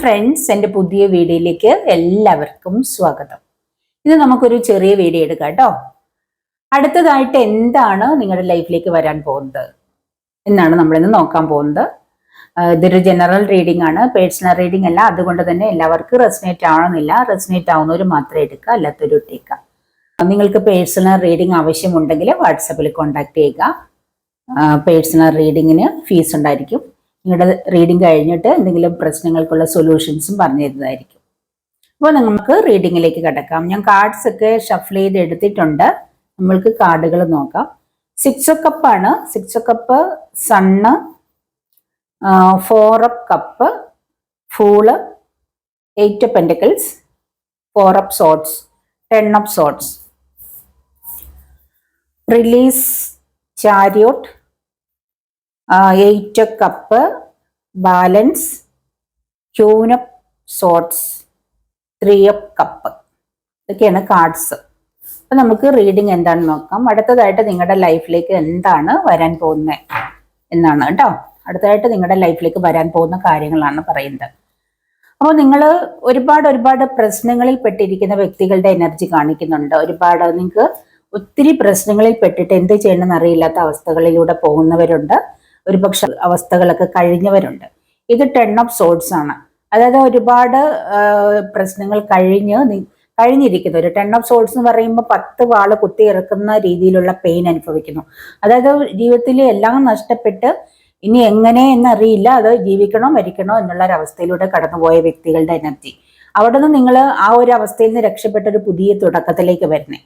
Friends എന്റെ പുതിയ വീഡിയോയിലേക്ക് എല്ലാവർക്കും സ്വാഗതം. ഇത് നമുക്കൊരു ചെറിയ വീഡിയോ എടുക്കാം കേട്ടോ. അടുത്തതായിട്ട് എന്താണ് നിങ്ങളുടെ ലൈഫിലേക്ക് വരാൻ പോകുന്നത് എന്നാണ് നമ്മളിന്ന് നോക്കാൻ പോകുന്നത്. ഇതൊരു ജനറൽ റീഡിംഗ് ആണ്. പേഴ്സണൽ റീഡിംഗ് അല്ല അതുകൊണ്ട് തന്നെ എല്ലാവർക്കും റെസിനേറ്റ് ആവണമെന്നില്ല. റെസിനേറ്റ് ആവുന്നവർ മാത്രം എടുക്കുക അല്ലാത്തൊരു ഇട്ടേക്കുക നിങ്ങൾക്ക് പേഴ്സണൽ റീഡിംഗ് ആവശ്യമുണ്ടെങ്കിൽ വാട്സപ്പിൽ കോൺടാക്ട് ചെയ്യുക. പേഴ്സണൽ റീഡിങ്ങിന് ഫീസ് ഉണ്ടായിരിക്കും. നിങ്ങളുടെ റീഡിംഗ് കഴിഞ്ഞിട്ട് എന്തെങ്കിലും പ്രശ്നങ്ങൾക്കുള്ള സൊല്യൂഷൻസും പറഞ്ഞു തരുന്നതായിരിക്കും. അപ്പോൾ നമുക്ക് റീഡിങ്ങിലേക്ക് കിടക്കാം. ഞാൻ കാർഡ്സ് ഒക്കെ ഷഫിൾ ചെയ്ത് എടുത്തിട്ടുണ്ട്. നമ്മൾക്ക് കാർഡുകൾ നോക്കാം. സിക്സ് കപ്പാണ് six cup sun four of cup fool eight of pentacles four of swords ten of swords release chariot eight cup balance queen of swords three of cup ഇതൊക്കെയാണ് കാർഡ്സ് അപ്പൊ നമുക്ക് റീഡിങ് എന്താണെന്ന് നോക്കാം. അടുത്തതായിട്ട് നിങ്ങളുടെ ലൈഫിലേക്ക് എന്താണ് വരാൻ പോകുന്നത് എന്നാണ് കേട്ടോ. അടുത്തതായിട്ട് നിങ്ങളുടെ ലൈഫിലേക്ക് വരാൻ പോകുന്ന കാര്യങ്ങളാണ് പറയുന്നത്. അപ്പോൾ നിങ്ങൾ ഒരുപാട് ഒരുപാട് പ്രശ്നങ്ങളിൽ പെട്ടിരിക്കുന്ന വ്യക്തികളുടെ എനർജി കാണിക്കുന്നുണ്ട്. ഒരുപാട് നിങ്ങൾക്ക് ഒത്തിരി പ്രശ്നങ്ങളിൽ പെട്ടിട്ട് എന്ത് ചെയ്യണമെന്ന് അറിയില്ലാത്ത അവസ്ഥകളിലൂടെ പോകുന്നവരുണ്ട്. ഒരുപക്ഷെ അവസ്ഥകളൊക്കെ കഴിഞ്ഞവരുണ്ട്. ഇത് ടെൺ ഓഫ് സോഡ്സ് ആണ്. അതായത് ഒരുപാട് പ്രശ്നങ്ങൾ കഴിഞ്ഞ് കഴിഞ്ഞിരിക്കുന്നു. ഒരു ടെൺ ഓഫ് സോൾസ് എന്ന് പറയുമ്പോൾ പത്ത് വാൾ കുത്തി ഇറക്കുന്ന രീതിയിലുള്ള പെയിൻ അനുഭവിക്കുന്നു. അതായത് ജീവിതത്തിൽ എല്ലാം നഷ്ടപ്പെട്ട് ഇനി എങ്ങനെ എന്നറിയില്ല. അത് ജീവിക്കണോ മരിക്കണോ എന്നുള്ള ഒരു അവസ്ഥയിലൂടെ കടന്നുപോയ വ്യക്തികളുടെ എനർജി. അവിടെ നിന്ന് നിങ്ങൾ ആ ഒരു അവസ്ഥയിൽ നിന്ന് രക്ഷപ്പെട്ട ഒരു പുതിയ തുടക്കത്തിലേക്ക് വരുന്നേ.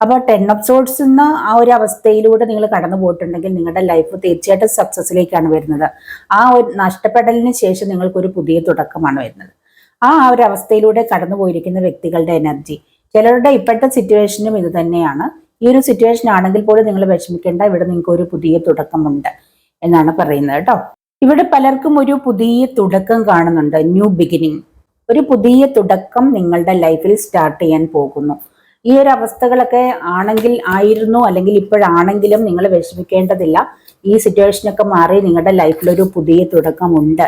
അപ്പോൾ ടെൻ ഓഫ് സോഡ്സ് എന്ന ആ ഒരു അവസ്ഥയിലൂടെ നിങ്ങൾ കടന്നു പോയിട്ടുണ്ടെങ്കിൽ നിങ്ങളുടെ ലൈഫ് തീർച്ചയായിട്ടും സക്സസ്സിലേക്കാണ് വരുന്നത്. ആ ഒരു നഷ്ടപ്പെടലിന് ശേഷം നിങ്ങൾക്കൊരു പുതിയ തുടക്കമാണ് വരുന്നത്. ആ ഒരു അവസ്ഥയിലൂടെ കടന്നു പോയിരിക്കുന്ന വ്യക്തികളുടെ എനർജി ചിലരുടെ ഇപ്പോഴത്തെ സിറ്റുവേഷനും ഇത് തന്നെയാണ്. ഈ ഒരു സിറ്റുവേഷൻ ആണെങ്കിൽ പോലും നിങ്ങൾ വിഷമിക്കേണ്ട ഇവിടെ നിങ്ങൾക്ക് ഒരു പുതിയ തുടക്കമുണ്ട് എന്നാണ് പറയുന്നത് കേട്ടോ. ഇവിടെ പലർക്കും ഒരു പുതിയ തുടക്കം കാണുന്നുണ്ട്. ന്യൂ ബിഗിനിങ് ഒരു പുതിയ തുടക്കം നിങ്ങളുടെ ലൈഫിൽ സ്റ്റാർട്ട് ചെയ്യാൻ പോകുന്നു. ഈ ഒരു അവസ്ഥകളൊക്കെ ആണെങ്കിൽ ആയിരുന്നു അല്ലെങ്കിൽ ഇപ്പോഴാണെങ്കിലും നിങ്ങൾ വിഷമിക്കേണ്ടതില്ല. ഈ സിറ്റുവേഷനൊക്കെ മാറി നിങ്ങളുടെ ലൈഫിലൊരു പുതിയ തുടക്കമുണ്ട്.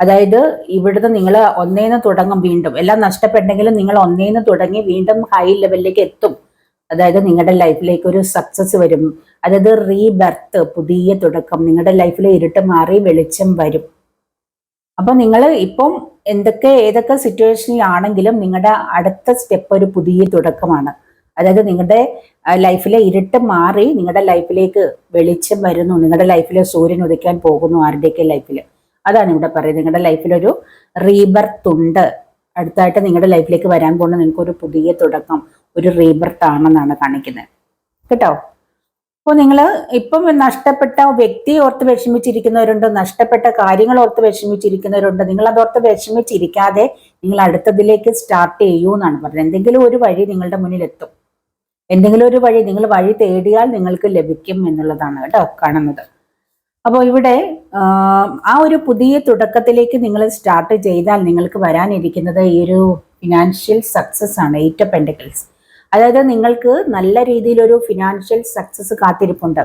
അതായത് ഇവിടുന്ന് നിങ്ങൾ ഒന്നേന്ന് തുടങ്ങും വീണ്ടും. എല്ലാം നഷ്ടപ്പെട്ടെങ്കിലും നിങ്ങൾ ഒന്നേന്ന് തുടങ്ങി വീണ്ടും ഹൈ ലെവലിലേക്ക് എത്തും. അതായത് നിങ്ങളുടെ ലൈഫിലേക്ക് ഒരു സക്സസ് വരും. അതായത് റീബർത്ത് പുതിയ തുടക്കം. നിങ്ങളുടെ ലൈഫിൽ ഇരുട്ട് മാറി വെളിച്ചം വരും. അപ്പൊ നിങ്ങൾ ഇപ്പം എന്തൊക്കെ ഏതൊക്കെ സിറ്റുവേഷനിലാണെങ്കിലും നിങ്ങളുടെ അടുത്ത സ്റ്റെപ്പ് ഒരു പുതിയ തുടക്കമാണ്. അതായത് നിങ്ങളുടെ ലൈഫിലെ ഇരുട്ട് മാറി നിങ്ങളുടെ ലൈഫിലേക്ക് വെളിച്ചം വരുന്നു. നിങ്ങളുടെ ലൈഫിലെ സൂര്യൻ ഉദിക്കാൻ പോകുന്നു ആരുടെയൊക്കെ ലൈഫിൽ അതാണ് ഇവിടെ പറയുന്നത്. നിങ്ങളുടെ ലൈഫിലൊരു റീബർത്ത് ഉണ്ട്. അടുത്തായിട്ട് നിങ്ങളുടെ ലൈഫിലേക്ക് വരാൻ പോകുന്ന നിങ്ങൾക്ക് ഒരു പുതിയ തുടക്കം ഒരു റീബർത്ത് ആണെന്നാണ് കാണിക്കുന്നത് കേട്ടോ? അപ്പോൾ നിങ്ങൾ ഇപ്പം നഷ്ടപ്പെട്ട വ്യക്തി ഓർത്ത് വിഷമിച്ചിരിക്കുന്നവരുണ്ട് നഷ്ടപ്പെട്ട കാര്യങ്ങൾ ഓർത്ത് വിഷമിച്ചിരിക്കുന്നവരുണ്ട്. നിങ്ങൾ അതോർത്ത് വിഷമിച്ചിരിക്കാതെ നിങ്ങൾ അടുത്തതിലേക്ക് സ്റ്റാർട്ട് ചെയ്യൂ എന്നാണ് പറഞ്ഞത്. എന്തെങ്കിലും ഒരു വഴി നിങ്ങളുടെ മുന്നിൽ എത്തും എന്തെങ്കിലും ഒരു വഴി നിങ്ങൾ വഴി തേടിയാൽ നിങ്ങൾക്ക് ലഭിക്കും എന്നുള്ളതാണ് കേട്ടോ കാണുന്നത്. അപ്പോൾ ഇവിടെ ആ ഒരു പുതിയ തുടക്കത്തിലേക്ക് നിങ്ങൾ സ്റ്റാർട്ട് ചെയ്താൽ നിങ്ങൾക്ക് വരാനിരിക്കുന്നത് ഈ ഒരു ഫിനാൻഷ്യൽ സക്സസ് ആണ് എയ്റ്റ് ഓഫ് അതായത് നിങ്ങൾക്ക് നല്ല രീതിയിലൊരു ഫിനാൻഷ്യൽ സക്സസ് കാത്തിരിപ്പുണ്ട്.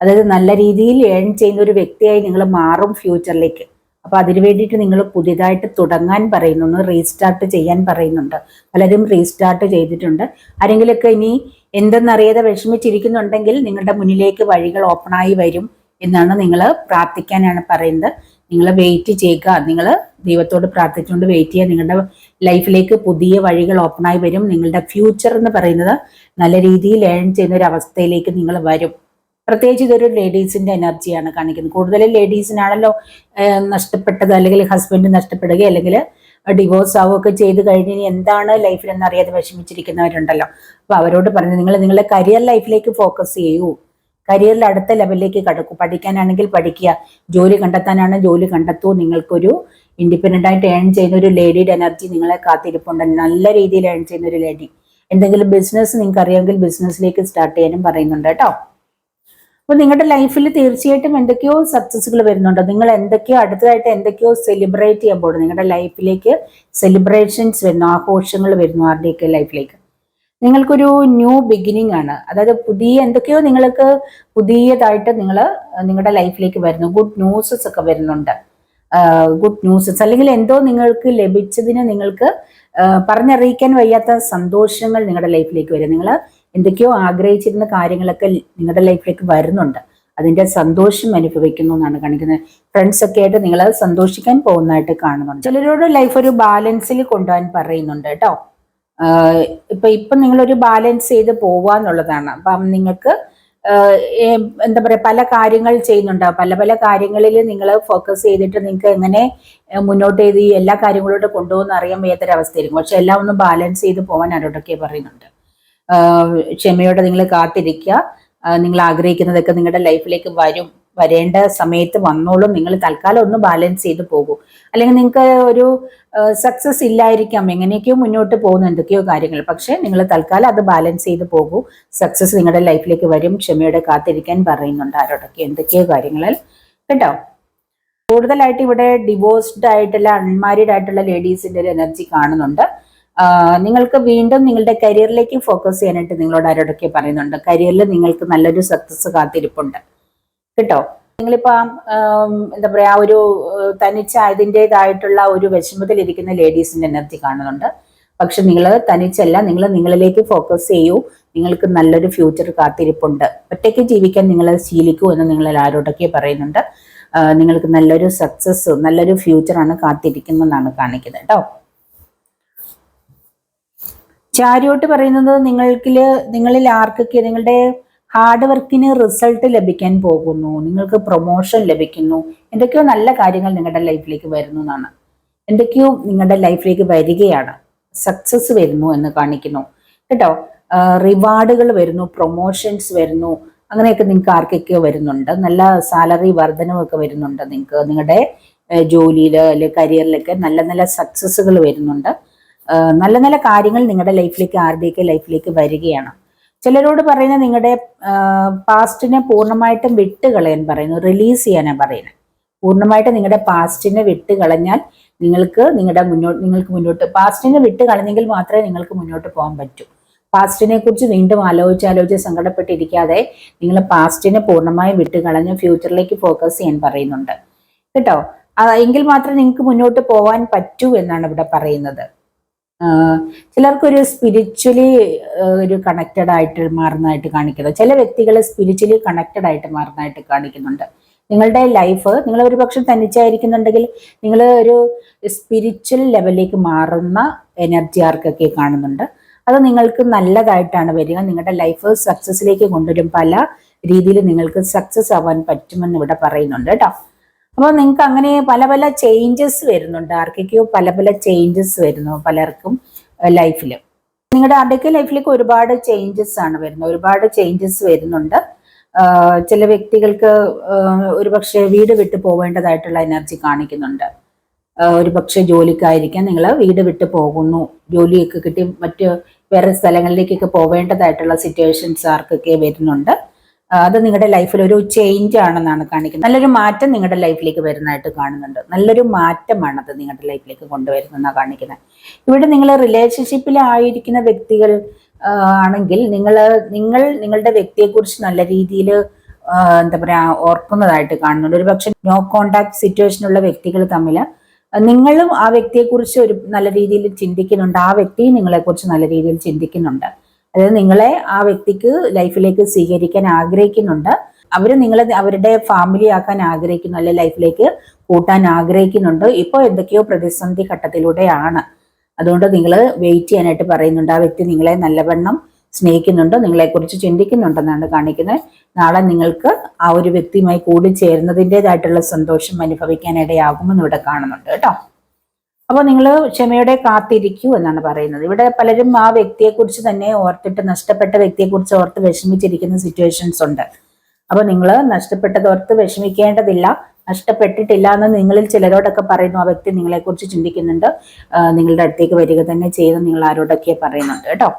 അതായത് നല്ല രീതിയിൽ ഏൺ ചെയ്യുന്ന ഒരു വ്യക്തിയായി നിങ്ങൾ മാറും ഫ്യൂച്ചറിലേക്ക് അപ്പൊ അതിനു വേണ്ടിയിട്ട് നിങ്ങൾ പുതിയതായിട്ട് തുടങ്ങാൻ പറയുന്നു റീസ്റ്റാർട്ട് ചെയ്യാൻ പറയുന്നുണ്ട്. പലരും റീസ്റ്റാർട്ട് ചെയ്തിട്ടുണ്ട്. ആരെങ്കിലുമൊക്കെ ഇനി എന്തെന്നറിയാതെ വിഷമിച്ചിരിക്കുന്നുണ്ടെങ്കിൽ നിങ്ങളുടെ മുന്നിലേക്ക് വഴികൾ ഓപ്പണായി വരും എന്നാണ് നിങ്ങൾ പ്രാർത്ഥിക്കാനാണ് പറയുന്നത്. നിങ്ങൾ വെയിറ്റ് ചെയ്യുക. നിങ്ങൾ ദൈവത്തോട് പ്രാർത്ഥിച്ചുകൊണ്ട് വെയിറ്റ് ചെയ്യുക. നിങ്ങളുടെ ലൈഫിലേക്ക് പുതിയ വഴികൾ ഓപ്പണായി വരും. നിങ്ങളുടെ ഫ്യൂച്ചർ എന്ന് പറയുന്നത് നല്ല രീതിയിൽ ഏൺ ചെയ്യുന്ന ഒരു അവസ്ഥയിലേക്ക് നിങ്ങൾ വരും. പ്രത്യേകിച്ച് ഇതൊരു ലേഡീസിന്റെ എനർജിയാണ് കാണിക്കുന്നത്. കൂടുതലും ലേഡീസിനാണല്ലോ നഷ്ടപ്പെട്ടത് അല്ലെങ്കിൽ ഹസ്ബൻഡ് നഷ്ടപ്പെടുക അല്ലെങ്കിൽ ഡിവോഴ്സ് ആവുകയൊക്കെ ചെയ്ത് കഴിഞ്ഞ് എന്താണ് ലൈഫിൽ എന്നറിയാതെ വിഷമിച്ചിരിക്കുന്നവരുണ്ടല്ലോ. അപ്പൊ അവരോട് പറഞ്ഞു നിങ്ങൾ നിങ്ങളുടെ കരിയർ ലൈഫിലേക്ക് ഫോക്കസ് ചെയ്യൂ. കരിയറിൽ അടുത്ത ലെവലിലേക്ക് കടക്കൂ. പഠിക്കാനാണെങ്കിൽ പഠിക്കുക. ജോലി കണ്ടെത്താനാണ് ജോലി കണ്ടെത്തൂ. നിങ്ങൾക്കൊരു ഇൻഡിപെൻഡന്റ് ആയിട്ട് ഏൺ ചെയ്യുന്ന ഒരു ലേഡിയുടെ എനർജി നിങ്ങളെ കാത്തിരിപ്പുണ്ട്. നല്ല രീതിയിൽ ഏൺ ചെയ്യുന്ന ഒരു ലേഡി എന്തെങ്കിലും ബിസിനസ് നിങ്ങൾക്ക് അറിയാമെങ്കിൽ ബിസിനസ്സിലേക്ക് സ്റ്റാർട്ട് ചെയ്യാനും പറയുന്നുണ്ട് കേട്ടോ. അപ്പൊ നിങ്ങളുടെ ലൈഫിൽ തീർച്ചയായിട്ടും എന്തൊക്കെയോ സക്സസ്സുകൾ വരുന്നുണ്ട്. നിങ്ങൾ എന്തൊക്കെയോ അടുത്തതായിട്ട് എന്തൊക്കെയോ സെലിബ്രേറ്റ് ചെയ്യാൻ പോകുന്നു നിങ്ങളുടെ ലൈഫിലേക്ക് സെലിബ്രേഷൻസ് വരുന്നു. ആഘോഷങ്ങൾ വരുന്നു ആരുടെയൊക്കെ ലൈഫിലേക്ക് നിങ്ങൾക്കൊരു ന്യൂ ബിഗിനിങ് ആണ്. അതായത് പുതിയ എന്തൊക്കെയോ നിങ്ങൾക്ക് പുതിയതായിട്ട് നിങ്ങൾ നിങ്ങളുടെ ലൈഫിലേക്ക് വരുന്നു. ഗുഡ് ന്യൂസസ് ഒക്കെ വരുന്നുണ്ട്. ഗുഡ് ന്യൂസസ് അല്ലെങ്കിൽ എന്തോ നിങ്ങൾക്ക് ലഭിച്ചതിന് നിങ്ങൾക്ക് പറഞ്ഞറിയിക്കാൻ വയ്യാത്ത സന്തോഷങ്ങൾ നിങ്ങളുടെ ലൈഫിലേക്ക് വരും. നിങ്ങൾ എന്തൊക്കെയോ ആഗ്രഹിച്ചിരുന്ന കാര്യങ്ങളൊക്കെ നിങ്ങളുടെ ലൈഫിലേക്ക് വരുന്നുണ്ട്. അതിന്റെ സന്തോഷം അനുഭവിക്കുന്നു എന്നാണ് കാണിക്കുന്നത്. ഫ്രണ്ട്സ് ഒക്കെ ആയിട്ട് നിങ്ങൾ സന്തോഷിക്കാൻ പോകുന്നതായിട്ട് കാണുന്നുണ്ട്. ചിലരോട് ലൈഫ് ഒരു ബാലൻസിൽ കൊണ്ടുപോകാൻ പറയുന്നുണ്ട് കേട്ടോ. ഇപ്പൊ ഇപ്പൊ നിങ്ങളൊരു ബാലൻസ് ചെയ്ത് പോവാന്നുള്ളതാണ്. അപ്പം നിങ്ങൾക്ക് എന്താ പറയുക പല കാര്യങ്ങൾ ചെയ്യുന്നുണ്ട്. പല പല കാര്യങ്ങളിൽ നിങ്ങൾ ഫോക്കസ് ചെയ്തിട്ട് നിങ്ങൾക്ക് എങ്ങനെ മുന്നോട്ട് ചെയ്ത് ഈ എല്ലാ കാര്യങ്ങളോട് കൊണ്ടുപോകുന്ന അറിയാൻ വയ്യാത്തൊരവസ്ഥയായിരിക്കും. പക്ഷെ എല്ലാം ഒന്ന് ബാലൻസ് ചെയ്ത് പോകാൻ അരോടൊക്കെ പറയുന്നുണ്ട്. ക്ഷമയോടെ നിങ്ങൾ കാത്തിരിക്കുക. നിങ്ങൾ ആഗ്രഹിക്കുന്നതൊക്കെ നിങ്ങളുടെ ലൈഫിലേക്ക് വരും. വരേണ്ട സമയത്ത് വന്നോളും. നിങ്ങൾ തൽക്കാലം ഒന്ന് ബാലൻസ് ചെയ്ത് പോകൂ. അല്ലെങ്കിൽ നിങ്ങൾക്ക് ഒരു സക്സസ് ഇല്ലായിരിക്കാം. എങ്ങനെയൊക്കെയോ മുന്നോട്ട് പോകുന്ന എന്തൊക്കെയോ കാര്യങ്ങൾ. പക്ഷേ നിങ്ങൾ തൽക്കാലം അത് ബാലൻസ് ചെയ്ത് പോകൂ. സക്സസ് നിങ്ങളുടെ ലൈഫിലേക്ക് വരും. ക്ഷമയോടെ കാത്തിരിക്കാൻ പറയുന്നുണ്ട് ആരോടൊക്കെ എന്തൊക്കെയോ കാര്യങ്ങൾ. കേട്ടോ? കൂടുതലായിട്ട് ഇവിടെ ഡിവോഴ്സ്ഡ് ആയിട്ടുള്ള അൺമാരീഡ് ആയിട്ടുള്ള ലേഡീസിന്റെ ഒരു എനർജി കാണുന്നുണ്ട്. നിങ്ങൾക്ക് വീണ്ടും നിങ്ങളുടെ കരിയറിലേക്ക് ഫോക്കസ് ചെയ്യാനായിട്ട് നിങ്ങളോട് ആരോടൊക്കെ പറയുന്നുണ്ട്. കരിയറിൽ നിങ്ങൾക്ക് നല്ലൊരു സക്സസ് കാത്തിരിപ്പുണ്ട്. കേട്ടോ? നിങ്ങളിപ്പോ എന്താ പറയാ ഒരു തനിച്ച അതിന്റെതായിട്ടുള്ള ഒരു വിഷമത്തിലിരിക്കുന്ന ലേഡീസിന്റെ എനർജി കാണുന്നുണ്ട്. പക്ഷെ നിങ്ങൾ തനിച്ചല്ല നിങ്ങൾ നിങ്ങളിലേക്ക് ഫോക്കസ് ചെയ്യൂ. നിങ്ങൾക്ക് നല്ലൊരു ഫ്യൂച്ചർ കാത്തിരിപ്പുണ്ട്. ഒറ്റയ്ക്ക് ജീവിക്കാൻ നിങ്ങൾ ശീലിക്കൂ എന്ന് നിങ്ങൾ ആരോടൊക്കെ പറയുന്നുണ്ട്. നിങ്ങൾക്ക് നല്ലൊരു സക്സസ് നല്ലൊരു ഫ്യൂച്ചറാണ് കാത്തിരിക്കുന്നതെന്നാണ് കാണിക്കുന്നത് കേട്ടോ. ചാരിയോട്ട് പറയുന്നത് നിങ്ങൾക്കിൽ നിങ്ങളിൽ ആർക്കൊക്കെ നിങ്ങളുടെ ഹാർഡ് വർക്കിന് റിസൾട്ട് ലഭിക്കാൻ പോകുന്നു. നിങ്ങൾക്ക് പ്രൊമോഷൻ ലഭിക്കുന്നു. എന്തൊക്കെയോ നല്ല കാര്യങ്ങൾ നിങ്ങളുടെ ലൈഫിലേക്ക് വരുന്നു എന്നാണ്. എന്തൊക്കെയോ നിങ്ങളുടെ ലൈഫിലേക്ക് വരികയാണ്. സക്സസ് വരുന്നു എന്ന് കാണിക്കുന്നു. കേട്ടോ? റിവാർഡുകൾ വരുന്നു പ്രൊമോഷൻസ് വരുന്നു. അങ്ങനെയൊക്കെ നിങ്ങൾക്ക് ആർക്കൊക്കെയോ വരുന്നുണ്ട്. നല്ല സാലറി വർധനവൊക്കെ വരുന്നുണ്ട് നിങ്ങൾക്ക്. നിങ്ങളുടെ ജോലിയിൽ അല്ലെങ്കിൽ കരിയറിലൊക്കെ നല്ല നല്ല സക്സസ്സുകൾ വരുന്നുണ്ട്. നല്ല നല്ല കാര്യങ്ങൾ നിങ്ങളുടെ ലൈഫിലേക്ക് ആരുടെയൊക്കെ ലൈഫിലേക്ക് വരികയാണ്. ചിലരോട് പറയുന്നത് നിങ്ങളുടെ പാസ്റ്റിനെ പൂർണമായിട്ടും വിട്ട് കളയാൻ പറയുന്നു റിലീസ് ചെയ്യാനാണ് പറയുന്നത് പൂർണമായിട്ട് നിങ്ങളുടെ പാസ്റ്റിനെ വിട്ട് കളഞ്ഞാൽ നിങ്ങൾക്ക് നിങ്ങളുടെ മുന്നോട്ട് നിങ്ങൾക്ക് മുന്നോട്ട് പാസ്റ്റിനെ വിട്ട് കളഞ്ഞെങ്കിൽ മാത്രമേ നിങ്ങൾക്ക് മുന്നോട്ട് പോകാൻ പറ്റൂ. പാസ്റ്റിനെ കുറിച്ച് വീണ്ടും ആലോചിച്ച് ആലോചിച്ച് സങ്കടപ്പെട്ടിരിക്കാതെ നിങ്ങൾ പാസ്റ്റിനെ പൂർണമായും വിട്ട് കളഞ്ഞ് ഫ്യൂച്ചറിലേക്ക് ഫോക്കസ് ചെയ്യാൻ പറയുന്നുണ്ട്. കേട്ടോ? എങ്കിൽ മാത്രമേ നിങ്ങൾക്ക് മുന്നോട്ട് പോകാൻ പറ്റൂ എന്നാണ് ഇവിടെ പറയുന്നത്. ചിലർക്കൊരു സ്പിരിച്വലി ഒരു കണക്റ്റഡ് ആയിട്ട് മാറുന്നതായിട്ട് കാണിക്കുന്നത് ചില വ്യക്തികൾ സ്പിരിച്വലി കണക്റ്റഡ് ആയിട്ട് മാറുന്നതായിട്ട് കാണിക്കുന്നുണ്ട്. നിങ്ങളുടെ ലൈഫ് നിങ്ങൾ ഒരു പക്ഷെ തനിച്ചായിരിക്കുന്നുണ്ടെങ്കിൽ നിങ്ങൾ ഒരു സ്പിരിച്വൽ ലെവലിലേക്ക് മാറുന്ന എനർജി ആർക്കൊക്കെ കാണുന്നുണ്ട്. അത് നിങ്ങൾക്ക് നല്ലതായിട്ടാണ് വരിക. നിങ്ങളുടെ ലൈഫ് സക്സസിലേക്ക് കൊണ്ടുവരും. പല രീതിയിൽ നിങ്ങൾക്ക് സക്സസ് ആവാൻ പറ്റുമെന്ന് ഇവിടെ പറയുന്നുണ്ട് കേട്ടോ അപ്പോൾ നിങ്ങൾക്ക് അങ്ങനെ പല പല ചേഞ്ചസ് വരുന്നുണ്ട്. ആർക്കൊക്കെയോ പല പല ചേഞ്ചസ് വരുന്നു പലർക്കും ലൈഫിൽ നിങ്ങളുടെ ആരുടെയൊക്കെ ലൈഫിലേക്ക് ഒരുപാട് ചേഞ്ചസ് ആണ് വരുന്നത്. ഒരുപാട് ചേഞ്ചസ് വരുന്നുണ്ട്. ചില വ്യക്തികൾക്ക് ഒരുപക്ഷെ വീട് വിട്ടു പോവേണ്ടതായിട്ടുള്ള എനർജി കാണിക്കുന്നുണ്ട്. ഒരുപക്ഷെ ജോലിക്കായിരിക്കാം. നിങ്ങൾ വീട് വിട്ടു പോകുന്നു. ജോലിയൊക്കെ കിട്ടി മറ്റ് വേറെ സ്ഥലങ്ങളിലേക്കൊക്കെ പോവേണ്ടതായിട്ടുള്ള സിറ്റുവേഷൻസ് ആർക്കൊക്കെ വരുന്നുണ്ട്. അത് നിങ്ങളുടെ ലൈഫിൽ ഒരു ചേഞ്ച് ആണെന്നാണ് കാണിക്കുന്നത്. നല്ലൊരു മാറ്റം നിങ്ങളുടെ ലൈഫിലേക്ക് വരുന്നതായിട്ട് കാണുന്നുണ്ട്. നല്ലൊരു മാറ്റമാണ് അത് നിങ്ങളുടെ ലൈഫിലേക്ക് കൊണ്ടുവരുന്നതെന്നാണ് കാണിക്കുന്നത്. ഇവിടെ നിങ്ങൾ റിലേഷൻഷിപ്പിലായിരിക്കുന്ന വ്യക്തികൾ ആണെങ്കിൽ നിങ്ങൾ നിങ്ങൾ നിങ്ങളുടെ വ്യക്തിയെക്കുറിച്ച് നല്ല രീതിയിൽ എന്താ പറയാ ഓർക്കുന്നതായിട്ട് കാണുന്നുണ്ട്. ഒരു പക്ഷെ നോ കോണ്ടാക്ട് സിറ്റുവേഷനുള്ള വ്യക്തികൾ തമ്മിൽ നിങ്ങളും ആ വ്യക്തിയെക്കുറിച്ച് ഒരു നല്ല രീതിയിൽ ചിന്തിക്കുന്നുണ്ട്. ആ വ്യക്തിയും നിങ്ങളെക്കുറിച്ച് നല്ല രീതിയിൽ ചിന്തിക്കുന്നുണ്ട്. അതായത് നിങ്ങളെ ആ വ്യക്തിക്ക് ലൈഫിലേക്ക് സ്വീകരിക്കാൻ ആഗ്രഹിക്കുന്നുണ്ട്. അവർ നിങ്ങളെ അവരുടെ ഫാമിലി ആക്കാൻ ആഗ്രഹിക്കുന്നു അല്ലെ ലൈഫിലേക്ക് കൂട്ടാൻ ആഗ്രഹിക്കുന്നുണ്ട്. ഇപ്പോൾ എന്തൊക്കെയോ പ്രതിസന്ധി ഘട്ടത്തിലൂടെയാണ്. അതുകൊണ്ട് നിങ്ങൾ വെയിറ്റ് ചെയ്യാനായിട്ട് പറയുന്നുണ്ട്. ആ വ്യക്തി നിങ്ങളെ നല്ലവണ്ണം സ്നേഹിക്കുന്നുണ്ട് നിങ്ങളെക്കുറിച്ച് ചിന്തിക്കുന്നുണ്ടെന്നാണ് കാണിക്കുന്നത്. നാളെ നിങ്ങൾക്ക് ആ ഒരു വ്യക്തിയുമായി കൂടി ചേരുന്നതിന്റെതായിട്ടുള്ള സന്തോഷം അനുഭവിക്കാനിടയാകുമെന്ന് ഇവിടെ കാണുന്നുണ്ട് കേട്ടോ. അപ്പോൾ നിങ്ങൾ ക്ഷമയോടെ കാത്തിരിക്കൂ എന്നാണ് പറയുന്നത്. ഇവിടെ പലരും ആ വ്യക്തിയെക്കുറിച്ച് തന്നെ ഓർത്തിട്ട് നഷ്ടപ്പെട്ട വ്യക്തിയെക്കുറിച്ച് ഓർത്ത് വിഷമിച്ചിരിക്കുന്ന സിറ്റുവേഷൻസ് ഉണ്ട്. അപ്പോൾ നിങ്ങൾ നഷ്ടപ്പെട്ടത് ഓർത്ത് വിഷമിക്കേണ്ടതില്ല. നഷ്ടപ്പെട്ടിട്ടില്ല എന്ന് നിങ്ങളിൽ ചിലരോടൊക്കെ പറയുന്നു. ആ വ്യക്തി നിങ്ങളെക്കുറിച്ച് ചിന്തിക്കുന്നുണ്ട്. നിങ്ങളുടെ അടുത്തേക്ക് വരിക തന്നെ ചെയ്ത് നിങ്ങൾ ആരോടൊക്കെ പറയുന്നുണ്ട് കേട്ടോ.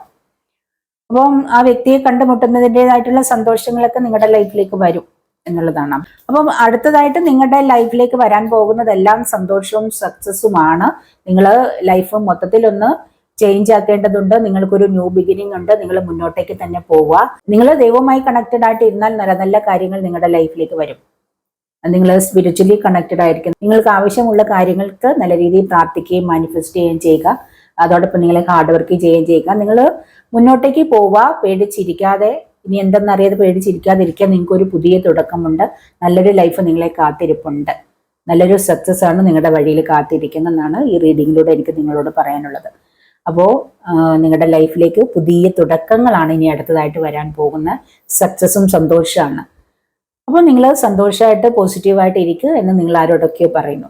അപ്പം ആ വ്യക്തിയെ കണ്ടുമുട്ടുന്നതിന്റെതായിട്ടുള്ള സന്തോഷങ്ങളൊക്കെ നിങ്ങളുടെ ലൈഫിലേക്ക് വരും. എന്നുള്ളതാണ്. അപ്പം അടുത്തതായിട്ട് നിങ്ങളുടെ ലൈഫിലേക്ക് വരാൻ പോകുന്നതെല്ലാം സന്തോഷവും സക്സസ്സുമാണ് നിങ്ങൾ ലൈഫ് മൊത്തത്തിലൊന്ന് ചേഞ്ച് ആക്കേണ്ടതുണ്ട്. നിങ്ങൾക്കൊരു ന്യൂ ബിഗിനിങ് ഉണ്ട്. നിങ്ങൾ മുന്നോട്ടേക്ക് തന്നെ പോവുക. നിങ്ങൾ ദൈവമായി കണക്റ്റഡ് ആയിട്ട് ഇരുന്നാൽ നല്ല നല്ല കാര്യങ്ങൾ നിങ്ങളുടെ ലൈഫിലേക്ക് വരും. നിങ്ങൾ സ്പിരിച്വലി കണക്റ്റഡ് ആയിരിക്കും. നിങ്ങൾക്ക് ആവശ്യമുള്ള കാര്യങ്ങൾക്ക് നല്ല രീതിയിൽ പ്രാർത്ഥിക്കുകയും മാനിഫെസ്റ്റ് ചെയ്യുകയും ചെയ്യുക. അതോടൊപ്പം നിങ്ങളെ ഹാർഡ് വർക്ക് ചെയ്യുകയും ചെയ്യുക. നിങ്ങൾ മുന്നോട്ടേക്ക് പോവുക. പേടിച്ചിരിക്കാതെ ഇനി എന്തെന്നറിയാതെ പേടിച്ചിരിക്കാതിരിക്കാൻ നിങ്ങൾക്ക് ഒരു പുതിയ തുടക്കമുണ്ട്. നല്ലൊരു ലൈഫ് നിങ്ങളെ കാത്തിരിപ്പുണ്ട്. നല്ലൊരു സക്സസ് ആണ് നിങ്ങളുടെ വഴിയിൽ കാത്തിരിക്കുന്നതെന്നാണ് ഈ റീഡിങ്ങിലൂടെ എനിക്ക് നിങ്ങളോട് പറയാനുള്ളത്. അപ്പോൾ നിങ്ങളുടെ ലൈഫിലേക്ക് പുതിയ തുടക്കങ്ങളാണ് ഇനി അടുത്തതായിട്ട് വരാൻ പോകുന്ന സക്സസും സന്തോഷമാണ് അപ്പോൾ നിങ്ങൾ സന്തോഷമായിട്ട് പോസിറ്റീവായിട്ട് ഇരിക്കുക എന്ന് നിങ്ങൾ ആരോടൊക്കെയോ പറയുന്നു.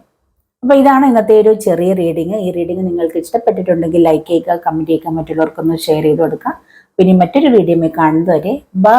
അപ്പോൾ ഇതാണ് ഇന്നത്തെ ഒരു ചെറിയ റീഡിങ് ഈ റീഡിങ് നിങ്ങൾക്ക് ഇഷ്ടപ്പെട്ടിട്ടുണ്ടെങ്കിൽ ലൈക്ക് ചെയ്യുക കമന്റ് ചെയ്യുക മറ്റുള്ളവർക്കൊന്ന് ഷെയർ ചെയ്ത് കൊടുക്കുക. പിന്നെ മറ്റൊരു വീഡിയോ കാണുന്നത് വരെ ബൈ.